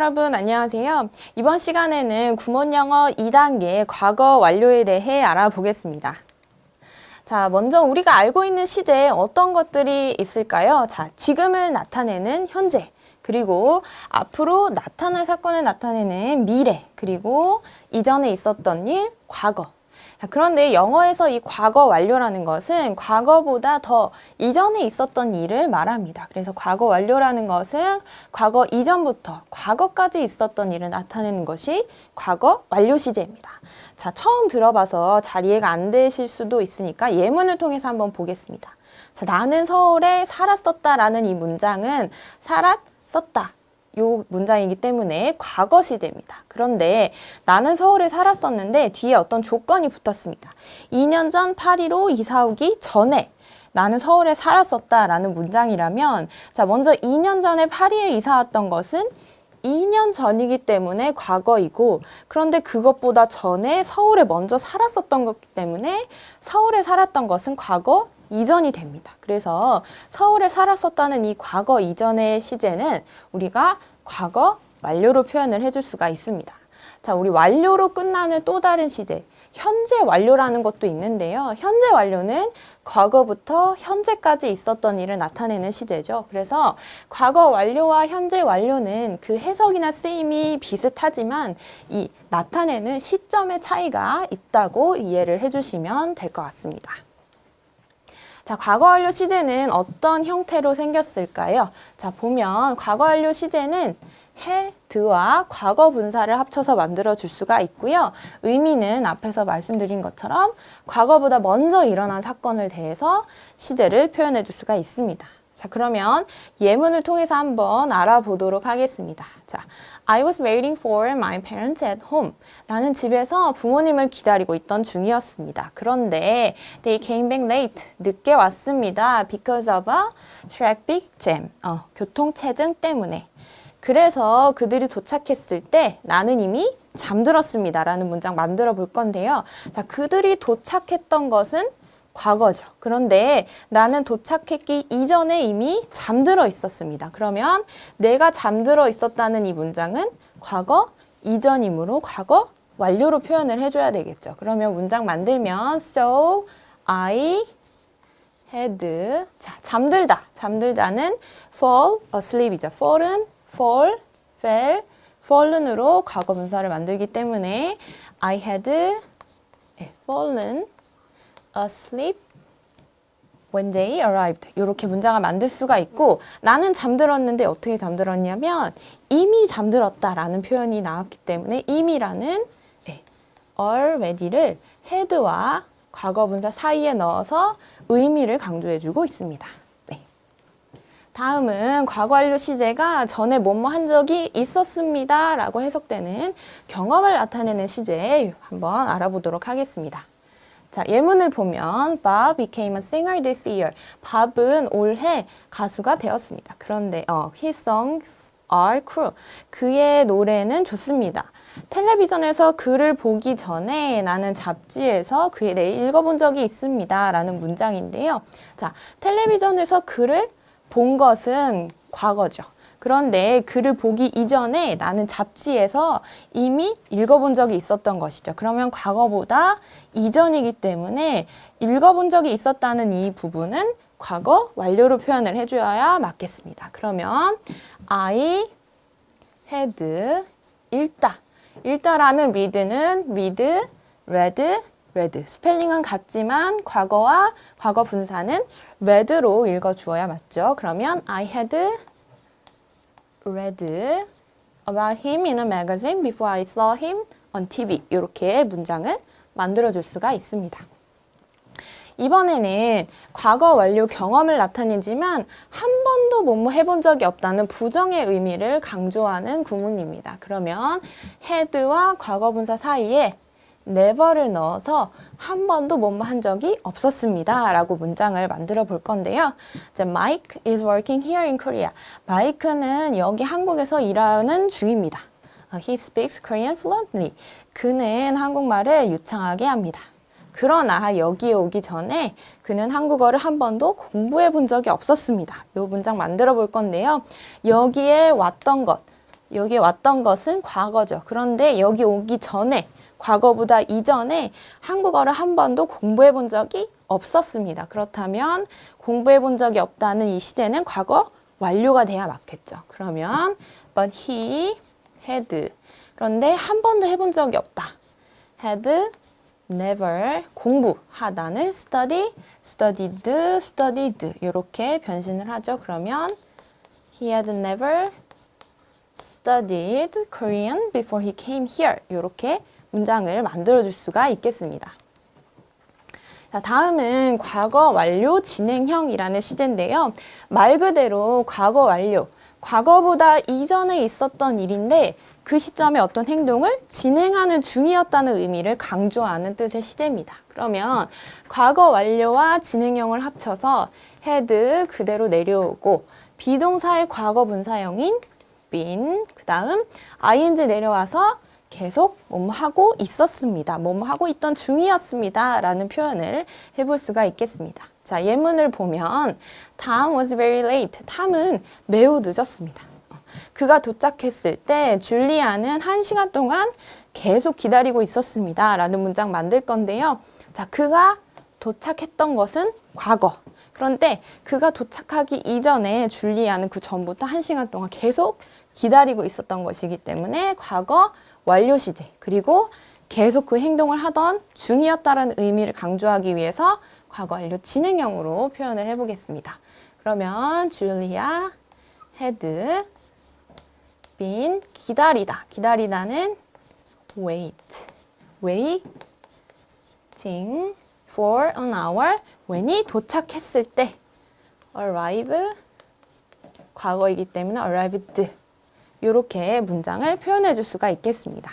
여러분 안녕하세요. 이번 시간에는 구몬영어 2단계 과거 완료에 대해 알아보겠습니다. 자, 먼저 우리가 알고 있는 시제에 어떤 것들이 있을까요? 자, 지금을 나타내는 현재, 그리고 앞으로 나타날 사건을 나타내는 미래, 그리고 이전에 있었던 일, 과거. 자, 그런데 영어에서 이 과거 완료라는 것은 과거보다 더 이전에 있었던 일을 말합니다. 그래서 과거 완료라는 것은 과거 이전부터 과거까지 있었던 일을 나타내는 것이 과거 완료 시제입니다. 자, 처음 들어봐서 잘 이해가 안 되실 수도 있으니까 예문을 통해서 한번 보겠습니다. 자, 나는 서울에 살았었다라는 이 문장은 살았었다. 요 문장이기 때문에 과거 시제입니다. 그런데 나는 서울에 살았었는데 뒤에 어떤 조건이 붙었습니다. 2년 전 파리로 이사 오기 전에 나는 서울에 살았었다라는 문장이라면 자, 먼저 2년 전에 파리에 이사 왔던 것은 2년 전이기 때문에 과거이고 그런데 그것보다 전에 서울에 먼저 살았었던 거기 때문에 서울에 살았던 것은 과거 이전이 됩니다. 그래서 서울에 살았었다는 이 과거 이전의 시제는 우리가 과거 완료로 표현을 해줄 수가 있습니다. 자, 우리 완료로 끝나는 또 다른 시제, 현재 완료라는 것도 있는데요. 현재 완료는 과거부터 현재까지 있었던 일을 나타내는 시제죠. 그래서 과거 완료와 현재 완료는 그 해석이나 쓰임이 비슷하지만 이 나타내는 시점의 차이가 있다고 이해를 해주시면 될 것 같습니다. 자, 과거 완료 시제는 어떤 형태로 생겼을까요? 자, 보면 과거 완료 시제는 헤드와 과거 분사를 합쳐서 만들어 줄 수가 있고요. 의미는 앞에서 말씀드린 것처럼 과거보다 먼저 일어난 사건을 대해서 시제를 표현해 줄 수가 있습니다. 자, 그러면 예문을 통해서 한번 알아보도록 하겠습니다. 자, I was waiting for my parents at home. 나는 집에서 부모님을 기다리고 있던 중이었습니다. 그런데 they came back late. 늦게 왔습니다. because of a traffic jam. 어, 교통체증 때문에. 그래서 그들이 도착했을 때 나는 이미 잠들었습니다. 라는 문장 만들어 볼 건데요. 자, 그들이 도착했던 것은 과거죠. 그런데 나는 도착했기 이전에 이미 잠들어 있었습니다. 그러면 내가 잠들어 있었다는 이 문장은 과거 이전이므로 과거 완료로 표현을 해줘야 되겠죠. 그러면 문장 만들면 so I had 자 잠들다 잠들다는 fall asleep이죠. fall은 fall, fell, fallen으로 과거 분사를 만들기 때문에 I had fallen asleep when they arrived. 이렇게 문장을 만들 수가 있고 나는 잠들었는데 어떻게 잠들었냐면 이미 잠들었다라는 표현이 나왔기 때문에 이미라는 네, already를 had와 과거 분사 사이에 넣어서 의미를 강조해주고 있습니다. 네. 다음은 과거 완료 시제가 전에 뭐뭐 한 적이 있었습니다 라고 해석되는 경험을 나타내는 시제 한번 알아보도록 하겠습니다. 자, 예문을 보면 Bob became a singer this year. 밥은 올해 가수가 되었습니다. 그런데 어, his songs are cool. 그의 노래는 좋습니다. 텔레비전에서 그를 보기 전에 나는 잡지에서 그에 대해 읽어본 적이 있습니다. 라는 문장인데요. 자, 텔레비전에서 그를 본 것은 과거죠. 그런데 글을 보기 이전에 나는 잡지에서 이미 읽어본 적이 있었던 것이죠. 그러면 과거보다 이전이기 때문에 읽어본 적이 있었다는 이 부분은 과거 완료로 표현을 해줘야 맞겠습니다. 그러면 I had 읽다. 읽다라는 read는 read, read, read. 스펠링은 같지만 과거와 과거 분사는 read로 읽어주어야 맞죠. 그러면 I had read about him in a magazine before I saw him on TV. 이렇게 문장을 만들어 줄 수가 있습니다. 이번에는 과거 완료 경험을 나타내지만 한 번도 뭐뭐 해본 적이 없다는 부정의 의미를 강조하는 구문입니다. 그러면 had와 과거분사 사이에 never를 넣어서 한 번도 뭐뭐 한 적이 없었습니다. 라고 문장을 만들어 볼 건데요. 자, Mike is working here in Korea. 마이크는 여기 한국에서 일하는 중입니다. He speaks Korean fluently. 그는 한국말을 유창하게 합니다. 그러나 여기에 오기 전에 그는 한국어를 한 번도 공부해 본 적이 없었습니다. 이 문장 만들어 볼 건데요. 여기에 왔던 것, 여기 왔던 것은 과거죠. 그런데 여기 오기 전에 과거보다 이전에 한국어를 한 번도 공부해 본 적이 없었습니다. 그렇다면 공부해 본 적이 없다는 이 시제는 과거 완료가 돼야 맞겠죠. 그러면 but he had 그런데 한 번도 해본 적이 없다. had never 공부하다는 study, studied, studied 이렇게 변신을 하죠. 그러면 he had never studied Korean before he came here 이렇게 문장을 만들어 줄 수가 있겠습니다. 자, 다음은 과거 완료 진행형이라는 시제인데요. 말 그대로 과거 완료, 과거보다 이전에 있었던 일인데 그 시점에 어떤 행동을 진행하는 중이었다는 의미를 강조하는 뜻의 시제입니다. 그러면 과거 완료와 진행형을 합쳐서 had 그대로 내려오고 비동사의 과거 분사형인 been 그 다음 ing 내려와서 계속 뭐뭐 하고 있었습니다. 뭐뭐 하고 있던 중이었습니다. 라는 표현을 해볼 수가 있겠습니다. 자, 예문을 보면 Tom was very late. 탐은 매우 늦었습니다. 그가 도착했을 때 줄리아는 한 시간 동안 계속 기다리고 있었습니다. 라는 문장 만들 건데요. 자, 그가 도착했던 것은 과거. 그런데 그가 도착하기 이전에 줄리아는 그 전부터 한 시간 동안 계속 기다리고 있었던 것이기 때문에 과거 완료 시제 그리고 계속 그 행동을 하던 중이었다라는 의미를 강조하기 위해서 과거 완료 진행형으로 표현을 해보겠습니다. 그러면 줄리아 had been 기다리다. 기다리다는 wait. waiting for an hour. when이 도착했을 때 arrive 과거이기 때문에 arrived 이렇게 문장을 표현해 줄 수가 있겠습니다.